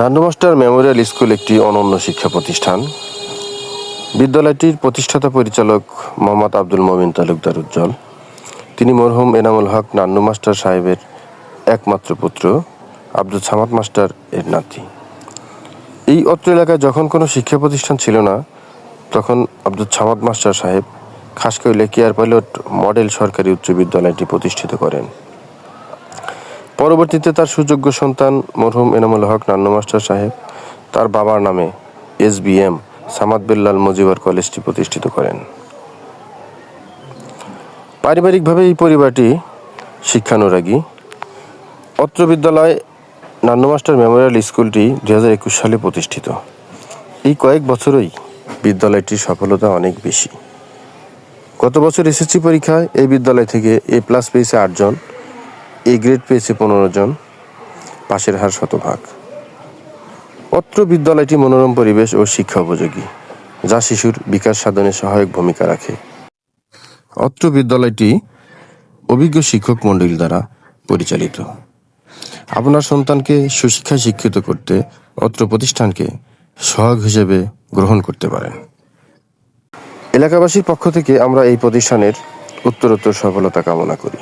Nandu master Memorial school একটি অনন্য শিক্ষা প্রতিষ্ঠান। বিদ্যালয়টির প্রতিষ্ঠাতা পরিচালক মোহাম্মদ আব্দুল মমিন তালুকদার উজ্জ্বল। তিনি মরহুম এনামুল হক নান্নু মাস্টার সাহেবের একমাত্র পুত্র আব্দুল সামাদ মাস্টার এর নাতি। এই অত্র এলাকায় যখন কোনো শিক্ষা প্রতিষ্ঠান ছিল না, তখন আব্দুল সামাদ মাস্টার সাহেব খাসকৈলে কেয়ার পাইলট মডেল সরকারি উচ্চ বিদ্যালয়টি প্রতিষ্ঠিত করেন। পরবর্তীতে তার সুযোগ্য সন্তান মরহুম এনামুল হক নান্নু মাস্টার সাহেব তার বাবার নামে S B M Samad Billal Mojibor কলেজটি প্রতিষ্ঠিত করেন। পারিবারিকভাবে এই পরিবারটি শিক্ষানুরাগী। অত্র বিদ্যালয় নান্নু মাস্টার মেমোরিয়াল স্কুলটি দু হাজার একুশ সালে প্রতিষ্ঠিত। এই কয়েক বছরই বিদ্যালয়টির সফলতা অনেক বেশি। গত বছর এসএসসি পরীক্ষায় এই বিদ্যালয় থেকে এ প্লাস পেয়েছে আটজন। এ গ্রেড পেয়েছে পনেরো জন, পাশের হার শতভাগ। অত্র বিদ্যালয়টি মনোরম পরিবেশ ও শিক্ষা উপযোগী, যা শিশুর বিকাশ সাধনে সহায়ক ভূমিকা রাখে। অত্র বিদ্যালয়টি অভিজ্ঞ শিক্ষক মণ্ডলী দ্বারা পরিচালিত। আপনার সন্তানকে সুশিক্ষায় শিক্ষিত করতে অত্র প্রতিষ্ঠানকে সহায়ক হিসেবে গ্রহণ করতে পারেন। এলাকাবাসীর পক্ষ থেকে আমরা এই প্রতিষ্ঠানের উত্তরোত্তর সফলতা কামনা করি।